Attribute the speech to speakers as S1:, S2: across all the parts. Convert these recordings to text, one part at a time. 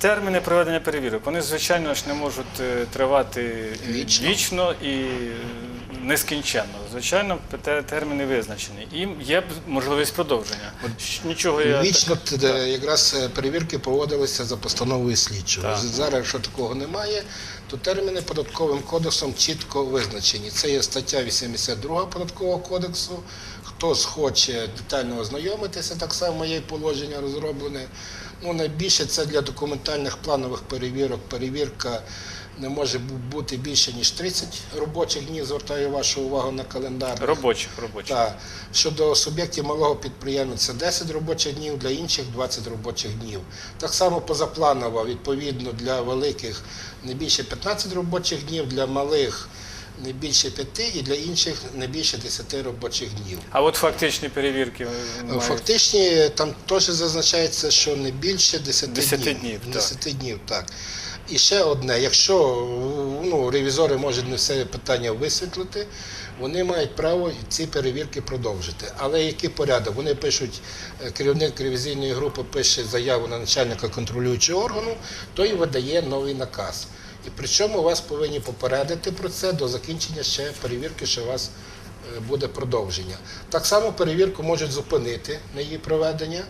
S1: терміни проведення перевірок, вони, звичайно ж, не можуть е, тривати
S2: Вічно.
S1: вічно і е, нескінченно. Звичайно, терміни визначені. І є можливість продовження. Щ- Нічого я
S2: Вічно
S1: так-
S2: якраз е, перевірки проводилися за постановою слідчого.
S1: Так.
S2: Зараз, якщо такого немає, то терміни податковим кодексом чітко визначені. Це є стаття 82 податкового кодексу. Хто схоче детально ознайомитися, так само є положення розроблене. Ну, найбільше це для документальних планових перевірок. Перевірка не може бути більше ніж 30 робочих днів. Звертаю вашу увагу на календар.
S1: робочих, робочих.
S2: Так. Щодо суб'єктів малого підприємства, це 10 робочих днів, для інших 20 робочих днів. Так само позапланово, відповідно, для великих не більше 15 робочих днів, для малих не більше 5 і для інших не більше 10 робочих днів.
S1: А от фактичні перевірки е, мають-
S2: Фактичні там теж зазначається, що не більше 10,
S1: 10
S2: днів.
S1: днів.
S2: 10 днів, так. І ще одне, якщо ну, ревізори можуть не все питання висвітлити, вони мають право ці перевірки продовжити. Але який порядок? Вони пишуть, е, керівник ревізійної групи пише заяву на начальника контролюючого органу, той видає новий наказ. І причому вас повинні попередити про це до закінчення ще перевірки, що у вас е, буде продовження. Так само перевірку можуть зупинити на її проведення,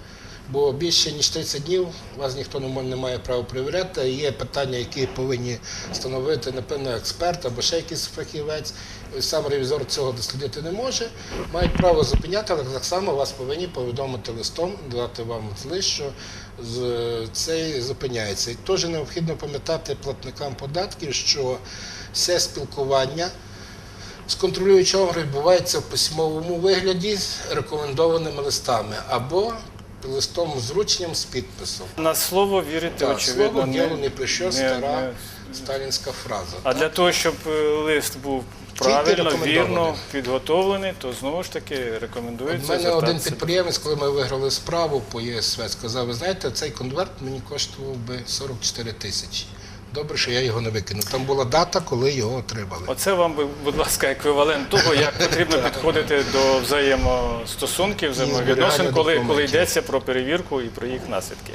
S2: бо більше ніж 30 днів вас ніхто не має права перевіряти. Є питання, які повинні встановити, напевно, експерт або ще якийсь фахівець. Сам ревізор цього дослідити не може. Мають право зупиняти, але так само вас повинні повідомити листом, дати вам лист, що з- це зупиняється. І теж необхідно пам'ятати платникам податків, що все спілкування з контролюючим органом відбувається в письмовому вигляді з рекомендованими листами або листом з з підписом.
S1: На слово вірити,
S2: Так,
S1: очевидно,
S2: слово діло не що стара
S1: не-
S2: сталінська фраза.
S1: А для того, щоб е, лист був правильно, вірно підготовлений, то знову ж таки рекомендується.
S2: У мене один підприємець, коли ми виграли справу по ЄСВ, сказав, ви знаєте, цей конверт мені коштував би 44 тисячі. Добре, що я його не викинув. Там була дата, коли його отримали.
S1: Оце вам, будь ласка, еквівалент того, як потрібно підходити до взаємостосунків, взаємовідносин, коли, коли йдеться про перевірку і про їх наслідки.